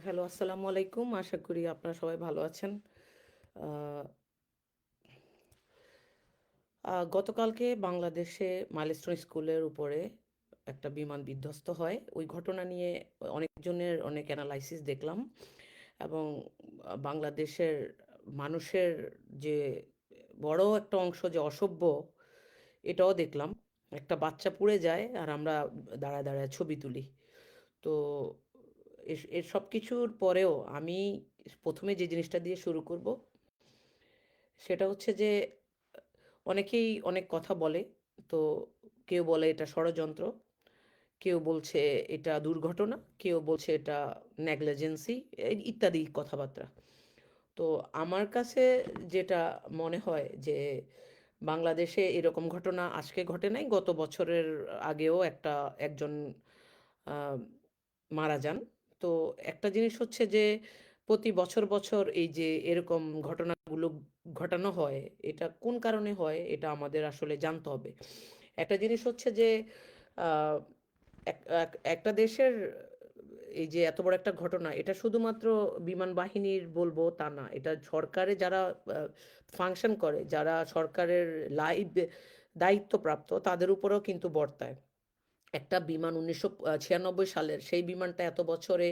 Hello, আসসালামু আলাইকুম। আশা করি আপনারা সবাই ভালো আছেন। গতকালকে বাংলাদেশে মাইলস্টোন স্কুলের উপরে একটা বিমান বিধ্বস্ত হয়। ওই ঘটনা নিয়ে অনেকজনের অনেক অ্যানালাইসিস দেখলাম এবং বাংলাদেশের মানুষের যে বড় একটা অংশ যে অসভ্য, এটাও দেখলাম। একটা বাচ্চা পুড়ে যায় আর আমরা দাঁড়ায় দাঁড়ায় ছবি তুলি। তো এর সব কিছুর পরেও আমি প্রথমে যে জিনিসটা দিয়ে শুরু করব, সেটা হচ্ছে যে, অনেকেই অনেক কথা বলে, তো কেউ বলে এটা ষড়যন্ত্র, কেউ বলছে এটা দুর্ঘটনা, কেউ বলছে এটা নেগলিজেন্সি ইত্যাদি কথাবার্তা। তো আমার কাছে যেটা মনে হয় যে, বাংলাদেশে এরকম ঘটনা আজকে ঘটে নাই, গত বছরের আগেও একটা একজন মারা যান। তো একটা জিনিস হচ্ছে যে, প্রতি বছর বছর এই যে এরকম ঘটনাগুলো ঘটানো হয়, এটা কোন কারণে হয় এটা আমাদের আসলে জানতে হবে। একটা জিনিস হচ্ছে যে এক- এক- একটা দেশের এই যে এত বড় একটা ঘটনা, এটা শুধুমাত্র বিমান বাহিনীর বলব তা না, এটা সরকারে যারা ফাংশন করে, যারা সরকারের লাইভ দায়িত্বপ্রাপ্ত, তাদের উপরেও কিন্তু বর্তায়। একটা বিমান উনিশশো ছিয়ানব্বই সালের সেই বিমানটা এত বছরে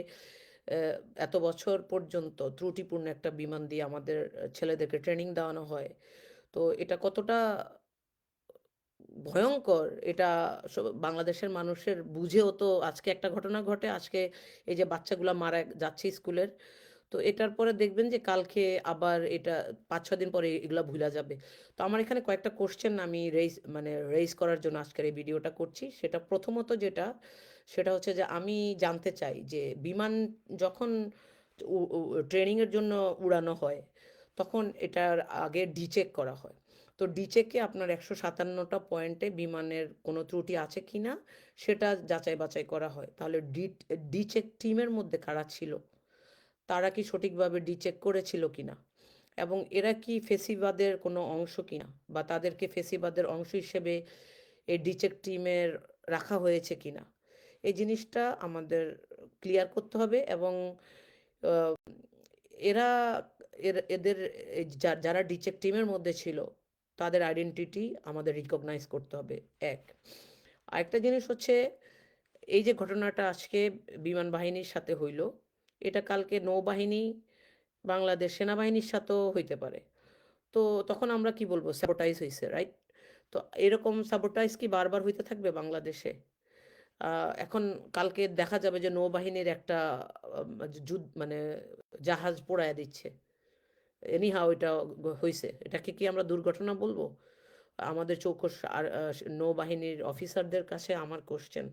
এত বছর পর্যন্ত ত্রুটিপূর্ণ একটা বিমান দিয়ে আমাদের ছেলেদেরকে ট্রেনিং দেওয়ানো হয়। তো এটা কতটা ভয়ঙ্কর, এটা বাংলাদেশের মানুষের বুঝেও তো আজকে একটা ঘটনা ঘটে। আজকে এই যে বাচ্চাগুলো মারা যাচ্ছে স্কুলের তো এটার পরে দেখবেন যে কালকে আবার এটা পাঁচ ছ দিন পরে এগুলো ভুলা যাবে। তো আমার এখানে কয়েকটা কোশ্চেন আমি রেইজ মানে রেইজ করার জন্য আজকের এই ভিডিওটা করছি। সেটা প্রথমত যেটা, সেটা হচ্ছে যে আমি জানতে চাই যে বিমান যখন ট্রেনিংয়ের জন্য উড়ানো হয়, তখন এটার আগে ডিচেক করা হয়। তো ডিচেকে আপনার একশো সাতান্নটা পয়েন্টে বিমানের কোনো ত্রুটি আছে কি না সেটা যাচাই বাছাই করা হয়। তাহলে ডি ডিচেক টিমের মধ্যে কারা ছিল? তারা কি সঠিকভাবে ডিচেক করেছিল কিনা? এবং এরা কি ফেসিবাদের কোনো অংশ কিনা? বা তাদেরকে ফেসিবাদের অংশ হিসেবে এই ডিচেক টিমের রাখা হয়েছে কিনা? এই জিনিসটা আমাদের ক্লিয়ার করতে হবে এবং এরা এদের যারা ডিচেক টিমের মধ্যে ছিল, তাদের আইডেন্টিটি আমাদের রিকগনাইজ করতে হবে। এক। আরেকটা জিনিস হচ্ছে, এই যে ঘটনাটা আজকে বিমান বাহিনীর সাথে হইল এটা কালকে নৌবাহিনী, বাংলাদেশ সেনাবাহিনীর সাথেও হইতে পারে। তো তখন আমরা কি বলব? স্যাবোটাইজ হয়েছে রাইট তো এরকম স্যাবোটাইজ কি বারবার হইতে থাকবে বাংলাদেশে? এখন কালকে দেখা যাবে যে নৌবাহিনীর একটা যুদ্ধ মানে জাহাজ পোড়ায় দিচ্ছে। এনিহাও এটা হয়েছে এটাকে কি আমরা দুর্ঘটনা বলব? আমাদের চৌকস, আর নৌবাহিনীর অফিসারদের কাছে আমার question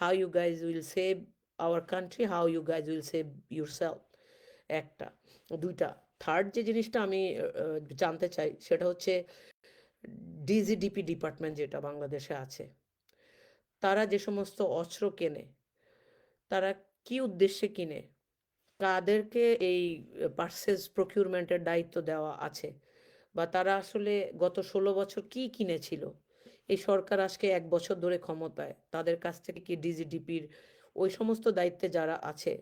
how you guys will save our country how you guys will save yourself একটা। দুইটা। থার্ড যে জিনিসটা আমি জানতে চাই, সেটা হচ্ছে ডিজিডিপি ডিপার্টমেন্ট যেটা বাংলাদেশে আছে, তারা যে সমস্ত অস্ত্র কেনে, তারা কি উদ্দেশ্যে কিনে, কাদেরকে এই পার্সেস প্রকিউরমেন্টের দায়িত্ব দেওয়া আছে, বা তারা আসলে গত ষোলো বছর কি কিনেছিল, এই সরকার আজকে এক বছর ধরে ক্ষমতায়, তাদের কাছ থেকে কি ডিজিডিপির ওই সমস্ত দায়িত্বে যারা আছে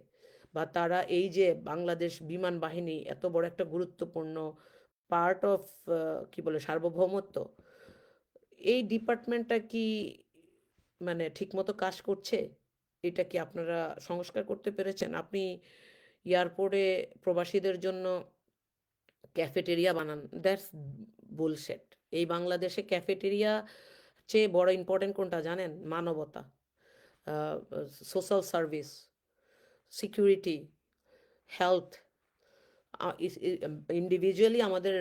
বা তারা এই যে বাংলাদেশ বিমান বাহিনী এত বড় একটা গুরুত্বপূর্ণ পার্ট অফ কি বলে, সার্বভৌমত্ব, এই ডিপার্টমেন্টটা কি মানে ঠিকমতো কাজ করছে? এটা কি আপনারা সংস্কার করতে পেরেছেন? আপনি এয়ারপোর্টে প্রবাসীদের জন্য ক্যাফেটেরিয়া বানান দ্যাটস বুলশেট এই বাংলাদেশে ক্যাফেটেরিয়া চেয়ে বড় ইম্পর্টেন্ট কোনটা জানেন? মানবতা। Social service security health individually আমাদের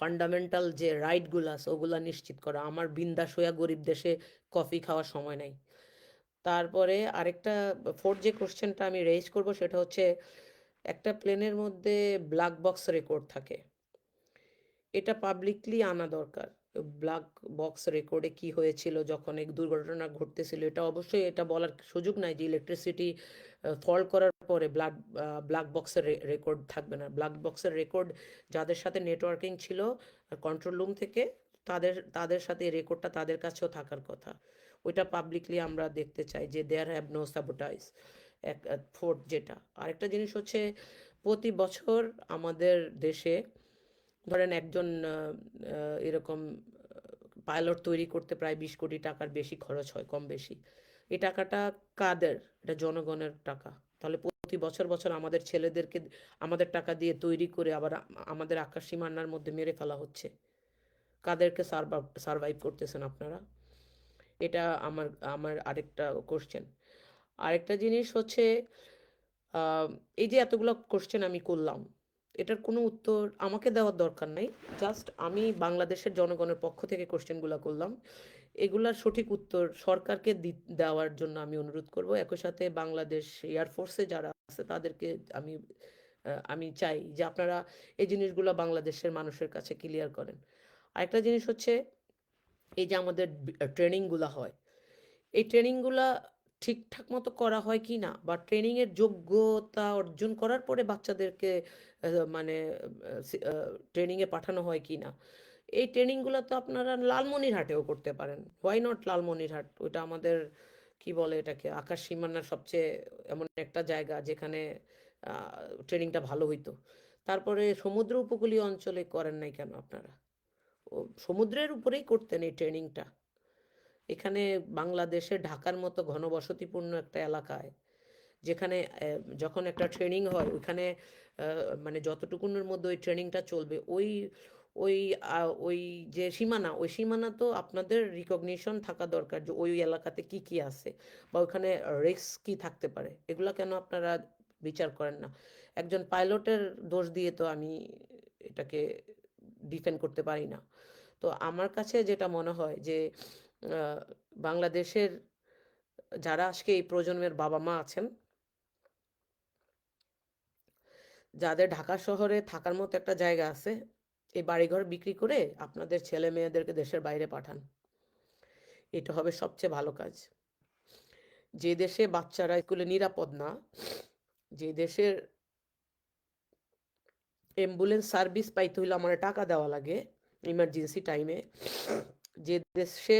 ফান্ডামেন্টাল যে রাইটগুলো আছে, ওগুলা নিশ্চিত করা। আমার বিন্দাস হইয়া গরিব দেশে কফি খাওয়ার সময় নাই। তারপরে আরেকটা ফোর্থ যে কোশ্চেনটা আমি রেজ করব, সেটা হচ্ছে একটা প্লেনের মধ্যে ব্ল্যাক বক্স রেকর্ড থাকে। এটা পাবলিকলি আনা দরকার। ব্ল্যাক বক্স রেকর্ডে কি হয়েছিল, যখন এক দুর্ঘটনা ঘটতেছিল, এটা অবশ্যই এটা বলার সুযোগ নাই যে ইলেকট্রিসিটি ফল করার পরে ব্ল্যাক ব্ল্যাক বক্সের রেকর্ড থাকবে না। ব্ল্যাক বক্সের রেকর্ড যাদের সাথে নেটওয়ার্কিং ছিল কন্ট্রোল রুম থেকে, তাদের তাদের সাথে রেকর্ডটা তাদের কাছেও থাকার কথা। ওইটা পাবলিকলি আমরা দেখতে চাই যে দেয়ার হ্যাভ নো সাবোটাইজ এক ফোর্থ যেটা। আরেকটা জিনিস হচ্ছে, প্রতি বছর আমাদের দেশে ধরেন একজন এরকম পাইলট তৈরি করতে প্রায় বিশ কোটি টাকার বেশি খরচ হয় কম বেশি। এই টাকাটা কাদের? এটা জনগণের টাকা। তাহলে প্রতি বছর বছর আমাদের ছেলেদেরকে আমাদের টাকা দিয়ে তৈরি করে আবার আমাদের আকাশ সীমানার মধ্যে মেরে ফেলা হচ্ছে। কাদেরকে সার্ভাইভ করতেছেন আপনারা? এটা আমার আমার আরেকটা কোশ্চেন আরেকটা জিনিস হচ্ছে এই যে এতগুলো কোশ্চেন আমি করলাম এটার কোনো উত্তর আমাকে দেওয়ার দরকার নাই। জাস্ট আমি বাংলাদেশের জনগণের পক্ষ থেকে কোশ্চেনগুলো করলাম। এগুলার সঠিক উত্তর সরকারকে দেওয়ার জন্য আমি অনুরোধ করব। একই সাথে বাংলাদেশ এয়ারফোর্সে যারা আছে, তাদেরকে আমি আমি চাই যে আপনারা এই জিনিসগুলো বাংলাদেশের মানুষের কাছে ক্লিয়ার করেন। আরেকটা জিনিস হচ্ছে, এই যে আমাদের ট্রেনিংগুলো হয়। এই ট্রেনিংগুলা ঠিকঠাক মতো করা হয় কি না? বা ট্রেনিংয়ের যোগ্যতা অর্জন করার পরে বাচ্চাদেরকে মানে ট্রেনিংয়ে পাঠানো হয় কি না? এই ট্রেনিংগুলো তো আপনারা লালমনিরহাটেও করতে পারেন। Why not Lalmonirhat? ওইটা আমাদের, কি বলে এটাকে, আকাশ সীমানার সবচেয়ে এমন একটা জায়গা যেখানে ট্রেনিংটা ভালো হইতো। তারপরে সমুদ্র উপকূলীয় অঞ্চলে করেন নাই কেন আপনারা? সমুদ্রের উপরেই করতেন এই ট্রেনিংটা এখানে বাংলাদেশে ঢাকার মতো ঘনবসতিপূর্ণ একটা এলাকায়, যেখানে যখন একটা ট্রেনিং হয়, ওইখানে মানে যতটুকুনের মধ্যে ওই ট্রেনিংটা চলবে, ওই ওই ওই যে সীমানা, ওই সীমানা তো আপনাদের রিকগনিশন থাকা দরকার যে ওই এলাকাতে কি কি আছে বা ওইখানে রিস্ক কি থাকতে পারে। এগুলো কেন আপনারা বিচার করেন না? একজন পাইলটের দোষ দিয়ে তো আমি এটাকে ডিফেন্ড করতে পারি না। তো আমার কাছে যেটা মনে হয় যে বাংলাদেশের যারা আজকে এই প্রজন্মের বাবা মা আছেন, যাদের ঢাকা শহরে থাকার মতো একটা জায়গা আছে, এই বাড়িঘর বিক্রি করে আপনাদের ছেলে মেয়েদেরকে দেশের বাইরে পাঠান। এটা হবে সবচেয়ে ভালো কাজ। যে দেশে বাচ্চারা স্কুলে নিরাপদ না, যে দেশের অ্যাম্বুলেন্স সার্ভিস পাইতে হইলে আমার টাকা দেওয়া লাগে ইমার্জেন্সি টাইমে যে দেশে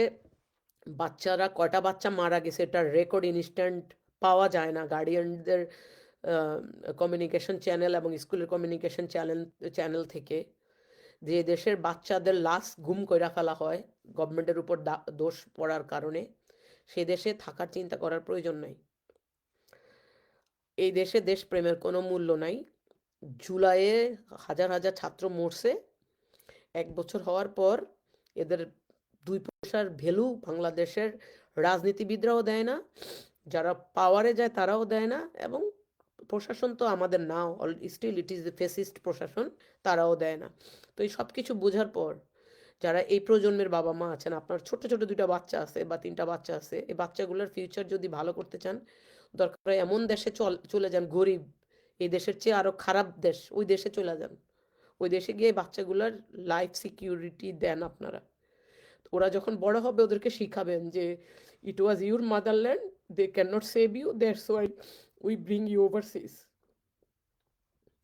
বাচ্চারা, কয়টা বাচ্চা মারা গেছে এটার রেকর্ড ইনস্ট্যান্ট পাওয়া যায় না। গার্ডিয়ানদের কমিউনিকেশন চ্যানেল এবং স্কুলের কমিউনিকেশন চ্যানেল চ্যানেল থেকে যে দেশের বাচ্চাদের লাশ গুম কইরা ফেলা হয় গভর্নমেন্টের উপর দোষ পড়ার কারণে, সে দেশে থাকার চিন্তা করার প্রয়োজন নাই। এই দেশে দেশপ্রেমের কোনো মূল্য নাই। জুলাইয়ে হাজার হাজার ছাত্র মরছে। এক বছর হওয়ার পর এদের দুই পয়সার ভ্যালু বাংলাদেশের রাজনীতিবিদরাও দেয় না, যারা পাওয়ারে যায় তারাও দেয় না এবং প্রশাসন তো আমাদের now still it is the fascist প্রশাসন তারাও দেয় না। তো এই সব কিছু বোঝার পর যারা এই প্রজন্মের বাবা মা আছেন, আপনার ছোট ছোট দুইটা বাচ্চা আছে বা তিনটা বাচ্চা আছে, এই বাচ্চাগুলোর ফিউচার যদি ভালো করতে চান, দরকার এমন দেশে চল, চলে যান, গরিব, এই দেশের চেয়ে আরও খারাপ দেশ, ওই দেশে চলে যান। ওই দেশে গিয়ে বাচ্চাগুলোর লাইফ সিকিউরিটি দেন আপনারা। ওরা যখন বড় হবে ওদেরকে শিখাবেন যে it was your motherland they can not save you that's why we bring you overseas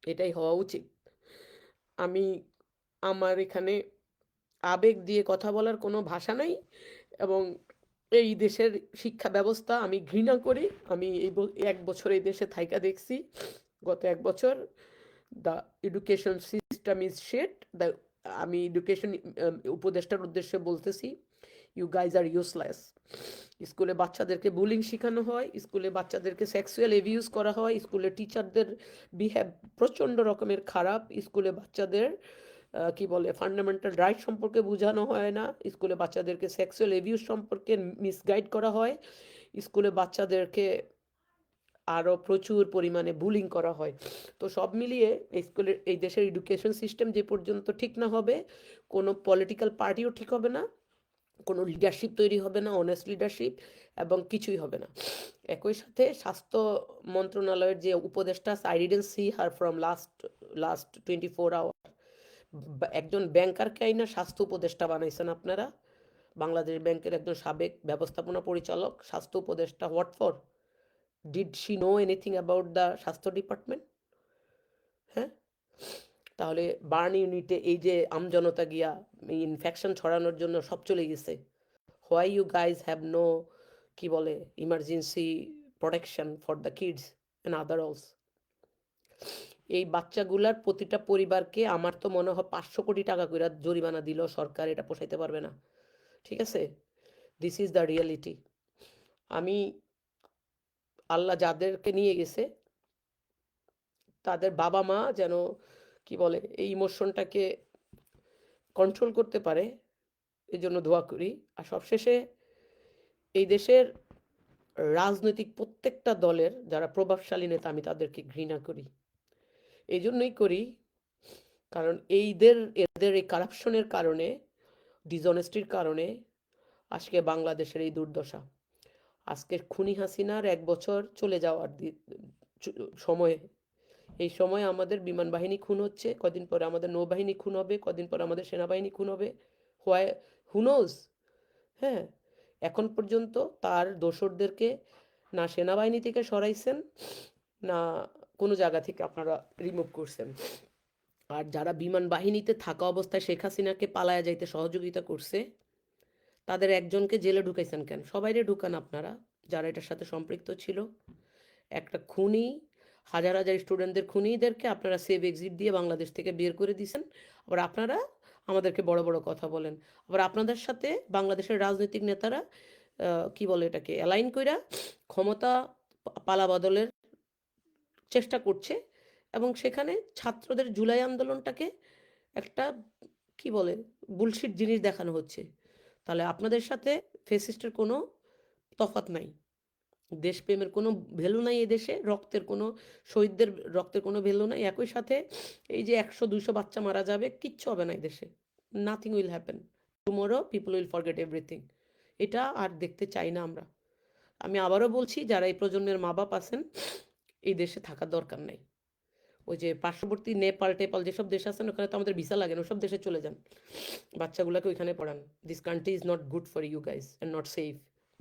এটাই হওয়া উচিত। আমি, আমার এখানে আবেগ দিয়ে কথা বলার কোনো ভাষা নাই এবং এই দেশের শিক্ষা ব্যবস্থা আমি ঘৃণা করি। আমি এই এক বছর এই দেশে থাইকা দেখছি। গত এক বছর the education system is shit the আমি এডুকেশন উপদেষ্টার উদ্দেশ্যে বলতেছি ইউ গাইজ আর ইউজলেস স্কুলে বাচ্চাদেরকে বুলিং শেখানো হয়, স্কুলে বাচ্চাদেরকে সেক্সুয়াল এভিউজ করা হয়, স্কুলে টিচারদের বিহেভ প্রচণ্ড রকমের খারাপ, স্কুলে বাচ্চাদের কি বলে ফান্ডামেন্টাল রাইট সম্পর্কে বোঝানো হয় না, স্কুলে বাচ্চাদেরকে সেক্সুয়াল এভিউজ সম্পর্কে মিসগাইড করা হয়, স্কুলে বাচ্চাদেরকে আরও প্রচুর পরিমাণে বুলিং করা হয়। তো সব মিলিয়ে স্কুলের এই দেশের এডুকেশন সিস্টেম যে পর্যন্ত ঠিক না হবে, কোনো পলিটিক্যাল পার্টিও ঠিক হবে না, কোনো লিডারশিপ তৈরি হবে না অনেস্ট লিডারশিপ এবং কিছুই হবে না। একই সাথে স্বাস্থ্য মন্ত্রণালয়ের যে উপদেষ্টা I didn't see her from last last twenty four hour একজন ব্যাংকারকে আইনা স্বাস্থ্য উপদেষ্টা বানাইছেন আপনারা। বাংলাদেশ ব্যাংকের একজন সাবেক ব্যবস্থাপনা পরিচালক, স্বাস্থ্য উপদেষ্টা what for did she know anything about the স্বাস্থ্য ডিপার্টমেন্ট হ্যাঁ? তাহলে বার্ন ইউনিটে এই যে আমজনতা গিয়া ইনফেকশন ছড়ানোর জন্য সব চলে গেছে। Why you guys have no কি বলে emergency protection for the kids and others এই বাচ্চাগুলার প্রতিটা পরিবারকে আমার তো মনে হয় পাঁচশো কোটি টাকা করে জরিমানা দিল সরকার, এটা পোষাইতে পারবে না। ঠিক আছে? দিস ইজ দ্য রিয়ালিটি আমি আল্লাহ যাদেরকে নিয়ে গেছে, তাদের বাবা মা যেন, কি বলে, এই ইমোশনটাকে কন্ট্রোল করতে পারে এই জন্য দোয়া করি। আর সবশেষে এই দেশের রাজনৈতিক প্রত্যেকটা দলের যারা প্রভাবশালী নেতা, আমি তাদেরকে ঘৃণা করি। এই জন্যই করি, কারণ এইদের, এদের এই কারাপশনের কারণে ডিসঅনেস্টির কারণে আজকে বাংলাদেশের এই দুর্দশা। আজকে খুনি হাসিনার এক বছর চলে যাওয়ার সময়ে। এই সময় আমাদের বিমান বাহিনী খুন হচ্ছে, কদিন পরে আমাদের নৌবাহিনী খুন হবে, কদিন পরে আমাদের সেনাবাহিনী খুন হবে। হোয়াই হুনোজ হ্যাঁ এখন পর্যন্ত তার দোসরদেরকে না সেনাবাহিনী থেকে সরাইছেন, না কোনো জায়গা থেকে আপনারা রিমুভ করছেন। আর যারা বিমান বাহিনীতে থাকা অবস্থায় শেখ হাসিনাকে পালায়া যাইতে সহযোগিতা করছে তাদের একজনকে জেলে ঢুকাইছেন কেন? সবাইরে ঢুকান আপনারা, যারা এটার সাথে সম্পৃক্ত ছিল। একটা খুনি, হাজার হাজার স্টুডেন্টদের খুনিদেরকে আপনারা সেভ এক্সিট দিয়ে বাংলাদেশ থেকে বের করে দিয়েছেন আবার আপনারা আমাদেরকে বড় বড় কথা বলেন। আবার আপনাদের সাথে বাংলাদেশের রাজনৈতিক নেতারা কি বলে এটাকে, অ্যালাইন কইরা ক্ষমতা পা- পালাবদলের চেষ্টা করছে এবং সেখানে ছাত্রদের জুলাই আন্দোলনটাকে একটা, কি বলে বুলশিট জিনিস দেখানো হচ্ছে। তাহলে আপনাদের সাথে ফেসিস্টের কোনো তফাৎ নাই। দেশপ্রেমের কোনো ভ্যালু নাই এই দেশে, রক্তের কোনো, শহীদদের রক্তের কোনো ভ্যালু নাই। একই সাথে এই যে একশো, দুইশো বাচ্চা মারা যাবে, কিচ্ছু হবে না এই দেশে। Nothing will happen tomorrow people will forget everything এটা আর দেখতে চাই না আমরা। আমি আবারও বলছি, যারা এই প্রজন্মের মা বাপ আছেন, এই দেশে থাকার দরকার নেই। ওই যে পার্শ্ববর্তী নেপাল, টেপাল যেসব দেশ আছেন, ওখানে তো আমাদের ভিসা লাগে না, ওসব দেশে চলে যান। বাচ্চাগুলোকে ওইখানে পড়ান। This country is not good for you guys and not safe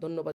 ধন্যবাদ।